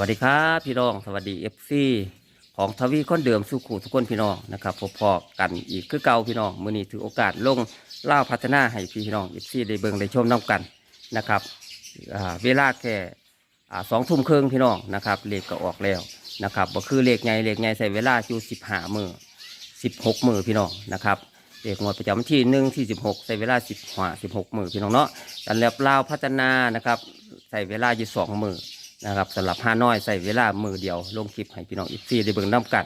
วัสดีครับพี่น้องสวัสดีเอฟซีของทวีคนเดิมสุขุทุกคนพี่น้องนะครับพบพอกันอีกคือเก่าพี่น้องมือนี้ถือโอกาสลงเล่าพัฒนาให้พี่น้องเอฟซีได้เบิ่งได้ชมน้กันนะครับเวลาแค่สองทุ่มครึ่งพี่น้องนะครับเลขก็ออกแล้วนะครับก็คือเลขไงเลขไงใส่เวลาอยู่สิบห้ามือสิบหกมือพี่น้องนะครับเลขงวดประจำที่หนึ่งที่สิบหกใส่เวลาสิบห้าสิบหกมือพี่น้องเนาะแต่แล้วลาพัฒนานะครับใส่เวลาอยู่สองมือ นะครับสำหรับห้าน้อยใส่เวลามือเดียวลงคลิปให้พี่น้องอิฟซีได้เบิ่งน้ำกัน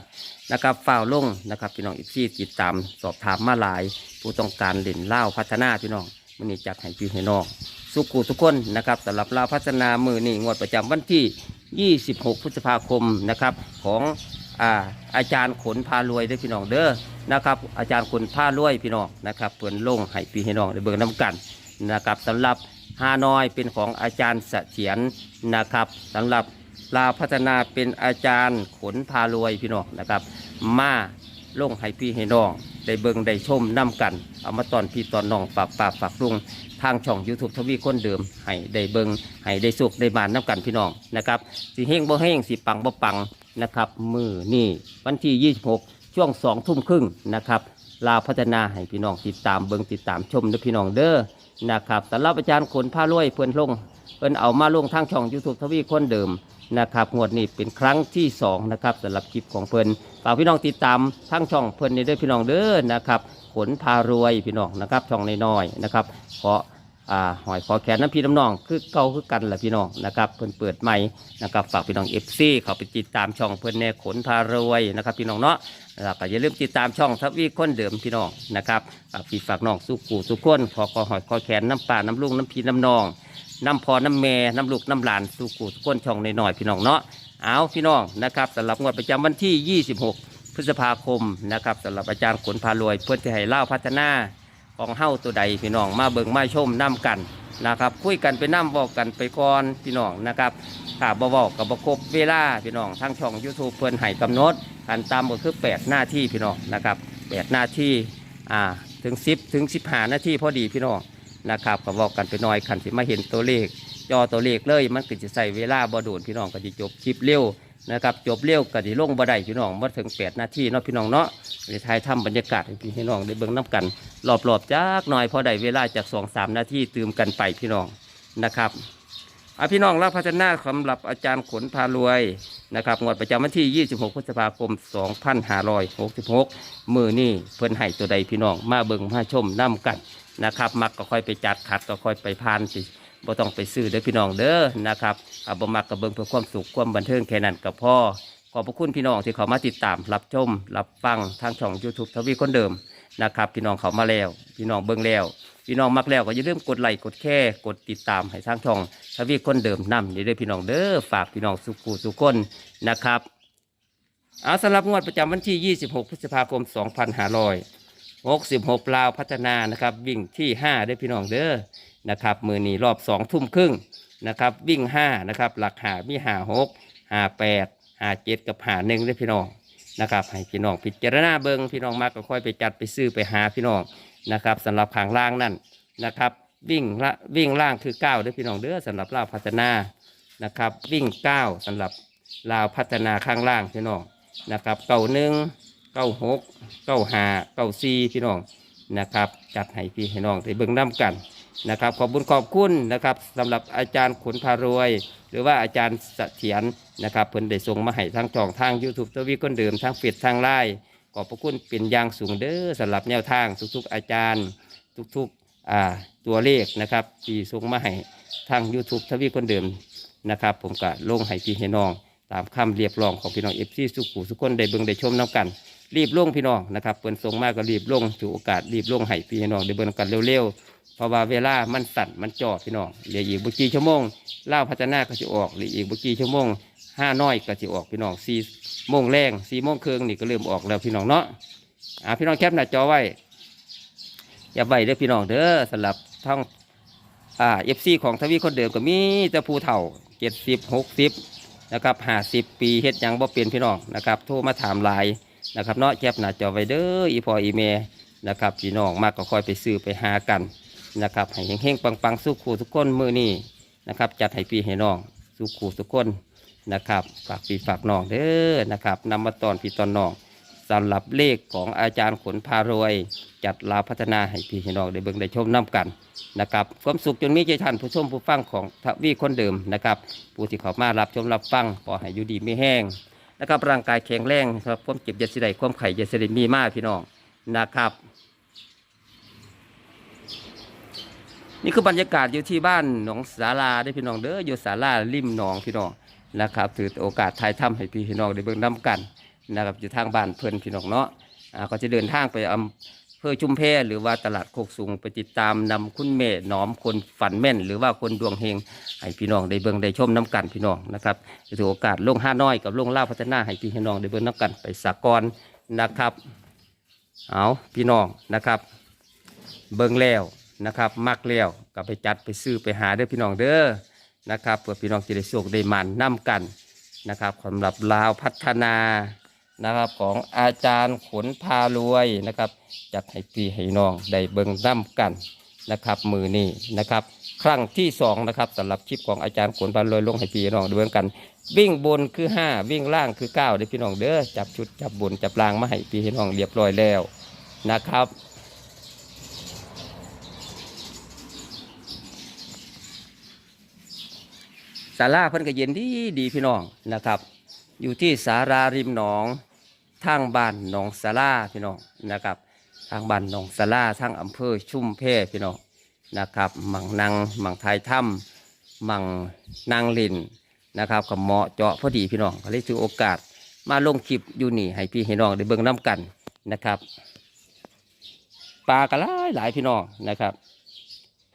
นะครับฝ้าวลงนะครับพี่น้องอิฟซีติดตามสอบถามมาหลาย ผู้ต้องการเล่นเล่าพัฒนาพี่น้องมือนี้จัดให้พี่ให้น้องสุขุทุกคนนะครับสำหรับเล่าพัฒนามือนี้งวดประจำวันที่ 26 พฤษภาคมนะครับของอาอาจารย์ขนพารวยด้อพี่น้องเด้อนะครับ อาจารย์ขนพารวยพี่น้องนะครับเปิดลงให้พี่ให้น้องได้เบิ่งน้ำกันนะครับสำหรับ ฮานอยเป็นของอาจารย์เสถียรนะครับสำหรับลาพัฒนาเป็นอาจารย์ขนพารวยพี่น้องนะครับ มาลงให้พี่ให้น้องได้เบิงได้ชมน้กัน เอามาตอนพี่ตอนน้องฝากปากฝากลุงทางช่อง YouTube ทวีคนเดิมให้ได้เบิงให้ได้สุขได้บานน้กันพี่น้องนะครับสิเฮงบ่เฮงสิปังบ่ปังนะครับ มือนี่วันที่ 26 ช่วงสองทุ่มครึ่งนะครับ ลาวพัฒนาให้พี่น้องติดตามเบิงติดตามชมด้อพี่น้องเด้อนะครับสำหรับอาจารย์ขนผ้าลวยเพื่อนลงเพื่อนเอามาลงทางช่องยูทูบทวีคนเดิมนะครับงวดนี้เป็นครั้งที่สองนะครับสำหรับคลิปของเพื่อนฝากพี่น้องติดตามทางช่องเพื่อนในด้อพี่น้องเด้อนะครับขนพารวยพี่น้องนะครับช่องน้อยๆนะครับขออ่าหอยขอแขนน้ำพี่น้ำน้องคือเก่าคือกันแหละพี่น้องนะครับเพื่อนเปิดใหม่นะครับฝากพี่น้องเอฟซีเขาไปติดตามช่องเพื่อนแน่ขนพารวยนะครับพี่น้องเนาะ แล้วก็อย่าลืมติดตามช่องทวีคนเดิมพี่น้องนะครับฝีฝากน้องสุกูสุกคนขอขอหอยขอแขนน้ำป่าน้ำลุงน้ำพีน้ำนองน้ำพอน้ำแม่น้ำลูกน้ำหลานสุกูสุกคนช่องในหน่อยๆพี่น้องเนาะเอาพี่น้องนะครับสำหรับงวดประจำวันที่ 26 พฤษภาคมนะครับสำหรับอาจารย์ขนพารวยเพื่อที่ให้เล่าพัฒนาของเฮ้าตัวใดพี่น้องมาเบิ่งมาชมน้ำกันนะครับคุยกันไปน้ำบอกกันไปก่อนพี่น้องนะครับถ้าบบอกกับบครบเวลาพี่น้องทั้งช่อง YouTube เพื่อนให้กำหนด การตามก็คือ 8 หน้าที่พี่น้องนะครับ8หน้าที่อ่าถึง 10 ถึง 15 หน้าที่พอดีพี่น้องนะครับก็บอกกันไปหน่อยขันสิมาเห็นตัวเลขจอตัวเลขเลยมันก็จะใส่เวลาบ่โดนพี่น้องก็จะจบคลิปเร็วนะครับจบเร็วก็จะลงบ่ได้พี่น้องมาถึง8นาทีเนาะพี่น้องเนาะในท้ายทำบรรยากาศให้พี่น้องได้เบิ่งน้กันรอบๆจักหน่อยพอได้เวลาจาก2-3นาทีตื่มกันไปพี่น้องนะครับ อพี่น้องรับพัฒนาสำหรับอาจารย์ขนพารวยนะครับงวดประจำวันที่ 26 พฤษภาคม 2566 มือนี่เพิ่นให้ตัวใดพี่น้องมาเบิ่งมาชมน้ำกันนะครับมักก็ค่อยไปจัดขัดก็ค่อยไปพานสิบ่ต้องไปซื้อเด้อพี่น้องเด้อนะครับเอาบ่มักก็เบิ่งเพื่อความสุขความบันเทิงแค่นั้นก็พอขอบพระคุณพี่น้องที่เขามาติดตามรับชมรับฟังทางช่อง YouTube ทวีคนเดิมนะครับพี่น้องเขามาแล้ว พี่น้องเบิ่งแล้ว พี่น้องมักแล้วก็อย่าลืมกดไลค์กดแค่กดติดตามให้ทางช่องทวีคนเดิมนำนี่เด้อพี่น้องเด้อฝากพี่น้องสุขูสุขคนนะครับเอาสำหรับงวดประจำวันที่ 26 พฤษภาคม 2566 ลาวพัฒนานะครับ วิ่งที่5เด้พี่น้องเด้อนะครับ มือนี้รอบ 2 ทุ่มครึ่งนะครับ วิ่ง 5 นะครับ หลักหามีหา6หา8หา7กับหา1เด้พี่น้องนะครับ ให้พี่น้องพิจารณาเบิงพี่น้องมากก็ค่อยไปจัดไปซื้อไปหาพี่น้อง นะครับสำหรับขางล่างนั่นนะครับ วิ่งละวิ่งล่างคือ9ด้วยพี่น้องเด้อสำหรับลาวพัฒนานะครับ วิ่ง 9สำหรับลาวพัฒนาข้างล่างพี่น้องนะครับเก้าหนึ่งเก้าหกเก้าห้าเก้าสี่พี่น้องนะครับจัดให้พี่ให้น้องได้เบิ่งน้ำกันนะครับ ขอบคุญขอบคุณนะครับสำหรับอาจารย์ขุนพารวย หรือว่าอาจารย์เสถียรนะครับเพิ่นได้ส่งมาให้ทางจองทาง YouTube ตัววีคนเดิมทางเฟซทางไลน์ ขอบพระคุณเป็นอย่างสูงเด้อสำหรับแนวทางทุกๆอาจารย์ ทุกๆตัวเลขนะครับที่ส่งมาให้ทาง YouTube ทวีคนเดิมนะครับ ผมก็ลงให้พี่ให้น้อง ตามคำเรียบร้องของพี่น้องเอฟซีสุขุสุขคนได้เบิ่งได้ชมน้ำกัน รีบลงพี่น้องนะครับเปิ่นส่งมากก็รีบลงถือโอกาสรีบลงให้พี่ให้น้องได้เบิ่งกันเร็วๆเพราะว่าเวลามันสั่นมันจ่อพี่น้องเหลืออีกบุกี่ชั่วโมงเล่าพัฒนาก็จะออกเหลืออีกบุกี่ชั่วโมง ห้าน้อยก็จะออกพี่น้องสี่โมงแรงสี่โมงครึ่งนี่ก็เริ่มออกแล้วพี่น้องเนาะอ่าพี่น้องแคปหน้าจอไว้อย่าไว้เด้อพี่น้องเด้อสำหรับทั้งอ่าเอฟซีของทวีคนเดิมก็มีแต่ผู้เฒ่าเจ็ดสิบหกสิบนะครับห้าสิบปีเฮ็ดยังบ่เป็นพี่น้องนะครับโทรมาถามไลน์นะครับเนาะแคปหน้าจอไว้เด้ออีพออีเมนะครับพี่น้องมากก็ค่อยไปซื้อไปหากันนะครับให้เฮงๆปังๆสู้คู่ทุกคนมือนี้นะครับจัดให้พี่ให้น้องสู้คู่ทุกคน นะครับฝากพี่ฝากน้องเด้อนะครับนำมาตอนพี่ตอนน้องสำหรับเลขของอาจารย์ขนพารวย จัดลาพัฒนาให้พี่ให้น้องได้เบิ่งได้ชมน้กันนะครับความสุขจนมีใจท่านผู้ชมผู้ฟังของทวีคนเดิมนะครับผู้ที่เขามารับชมรับฟังขอให้อยู่ดีไม่แห้งนะครับร่างกายแข็งแรงครับความเจ็บยาสิได้ความไข่ยาสิได้มีมากพี่น้องนะครับ นี่คือบรรยากาศอยู่ที่บ้านหนองสาลาได้พี่น้องเด้ออยู่สาลาริมหนองพี่น้อง นะครับถือโอกาสถ่ายทำให้พี่น้องได้เบิ่งน้กันนะครับอยู่ทางบ้านเพิ่อนพี่น้องเนาะอ่าก็จะเดินทางไปอำเภอชุมแพหรือว่าตลาดโคกสูงไปติดตามนำคุณเมฆหนอมคนฝันแม่น หรือว่าคนดวงเฮงให้พี่น้องได้เบิ่งได้ชมน้กันพี่น้องนะครับถือโอกาสลงห้าน้อยกับลงล่าพัฒนาให้พี่น้องได้เบิ่งน้กันไปสากลนะครับเอาพี่น้องนะครับ เบิ่งแล้วนะครับมักแล้วก็ไปจัดไปซื้อไปหาเด้อพี่น้องเด้อ นะครับเพื่อพี่น้องจะได้โชคได้มันนํกันนะครับสำหรับลาวพัฒนานะครับของอาจารย์ขนพารวยนะครับจัดให้พี่ให้น้องได้เบิ่งนํกันนะครับมือนี้นะครับครั้งที่สองนะครับสำหรับคลิปของอาจารย์ขนพารวยลงให้พี่น้องด้เบิ่งกัน วิ่งบนคือห้าวิ่งล่างคือเก้าเด้พี่น้องเด้อจับชุดจับบนจับล่างมาให้พี่ให้น้องเรียบร้อยแล้วนะครับ ศาลาเพิ่นก็เย็นดีดีพี่น้องนะครับ อยู่ที่สาราริมหนองทางบ้านหนองสาราพี่น้องนะครับ ทางบ้านหนองสาราทางอำเภอชุ่มแพพี่น้องนะครับมังนางมังไทยถ้ำมังนางลินนะครับกับเหมาะเจาะพอดีพี่น้องก็เลยถือโอกาสมาลงคลิปอยู่นี่ให้พี่ให้น้องได้เบิ่งน้ำกันนะครับปลากระหลายหลายพี่น้องนะครับ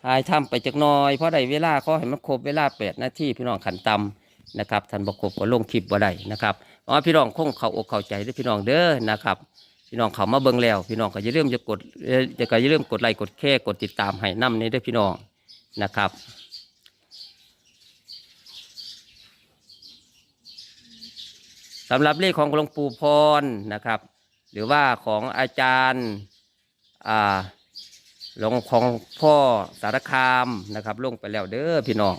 ทายทำไปจักน้อยเพราะได้เวลาขอให้มันครบเวลาแปดนาทีพี่น้องขันตำนะครับท่านบอกครบก็ลงคลิปบ่ได้นะครับอ๋อพี่น้องคงเข้าอกเข้าใจด้อพี่น้องเด้อนะครับพี่น้องเขามาเบิ่งแล้ว พี่น้องก็อย่าลืมจะกดเอ่อจะก็อย่าลืมกดไลค์กดแชร์กดติดตามให้นำในด้อพี่น้องนะครับสำหรับเลขของหลวงปู่พรนะครับ หรือว่าของอาจารย์อ่า ลงของพ่อสารคามนะครับลงไปแล้วเด้อพี่น้อง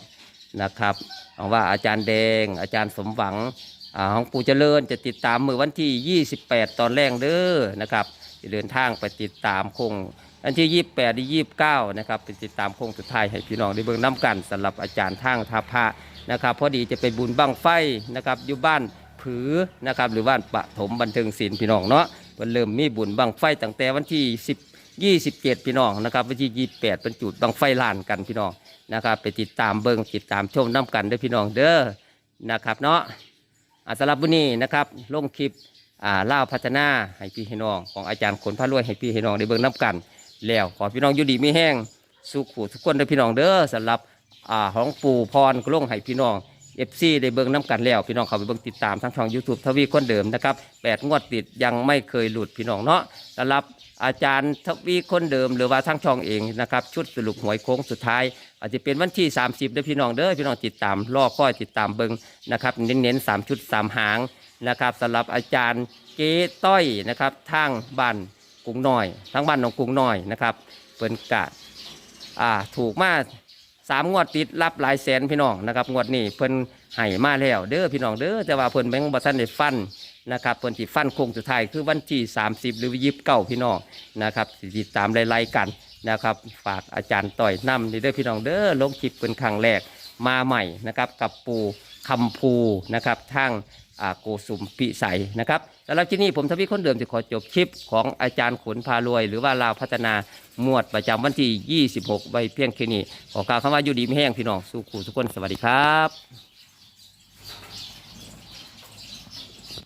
นะครับเอาว่าอาจารย์แดง อาจารย์สมหวังของปู่เจริญจะติดตามมือวันที่ 28 ตอนแรกเด้อนะครับจะเดินทางไปติดตามคงวันที่ 28ที่29 นะครับไปติดตามโคงสุดท้ายให้พี่น้องได้เบิ่งน้ำกันสำหรับอาจารย์ทางทาพระนะครับพอดีจะไปบุญบั้งไฟนะครับอยู่บ้านผือนะครับหรือบ้านปฐมบันเทิงศิลป์พี่น้องเนาะเพิ่นเริ่มมีบุญบั้งไฟตั้งแต่วันที่ 10 27พี่น้องนะครับวันที่28เป็นจุดบังไฟลานกันพี่น้องนะครับไปติดตามเบิ้งติดตามชมน้ำกันเด้พี่น้องเด้อนะครับเนาะอาสำหรับวันนี้นะครับลงคลิปอ่าเล่าพัฒนาให้พี่ให้น้องของอาจารย์ขนพระรวยให้พี่ให้น้องได้เบิ้งน้ำกัน แล้วขอพี่น้องอยู่ดีไม่แห้งสุขหูทุกคนเด้พี่น้องเด้อสำหรับอ่าของปู่พรกลงให้พี่น้องเอฟซีได้เบิ่งน้ำกันแล้ว พี่น้องเขาไปเบิ่งติดตามทั้งช่อง YouTube ทวีคนเดิมนะครับแปดงวดติดยังไม่เคยหลุดพี่น้องเนาะสำหรับ อาจารย์ทวีคนเดิมหรือว่าทั้งช่องเองนะครับ ชุดสรุปหวยโค้งสุดท้าย อาจจะเป็นวันที่ 30เด้อพี่น้องเด้อพี่น้องติดตามรอค่อยติดตามเบิงนะครับเน้นๆสามชุดสามหางนะครับสำหรับอาจารย์เก๋ต้อยนะครับทางบ้านกรุงน้อยทั้งบ้านหนองกรุงน้อยนะครับเปิ้นกะอ่าถูกมาสามงวดติดรับหลายแสนพี่น้องนะครับงวดนี้เพิ่นให้มาแล้วเด้อพี่น้องเด้อแต่ว่าเพิ่นแบงค์บัทันได้ฟัน นะครับเพิ่นสิฟันโค้งสุดท้ายคือวันที่ 30 หรือยีิบเก้าพี่น้องนะครับสิติดตามไล่ๆกันนะครับฝากอาจารย์ต่อยนำนี่เด้อพี่น้องเด้อลงคลิปเป็นครั้งแรกมาใหม่นะครับกับปูคำภูนะครับทางโกสุมปิใสนะครับสำหรับที่นี่ผมทวีคนเดิมจะขอจบคลิปของอาจารย์ขนพารวย หรือว่าลาวพัฒนาหมวดประจำวันที่ 26 ใบเพียงแค่นี้ขอกล่าวคำว่าอยู่ดีไม่แห้งพี่น้อง สู้ขู่ทุกคนสวัสดีครับ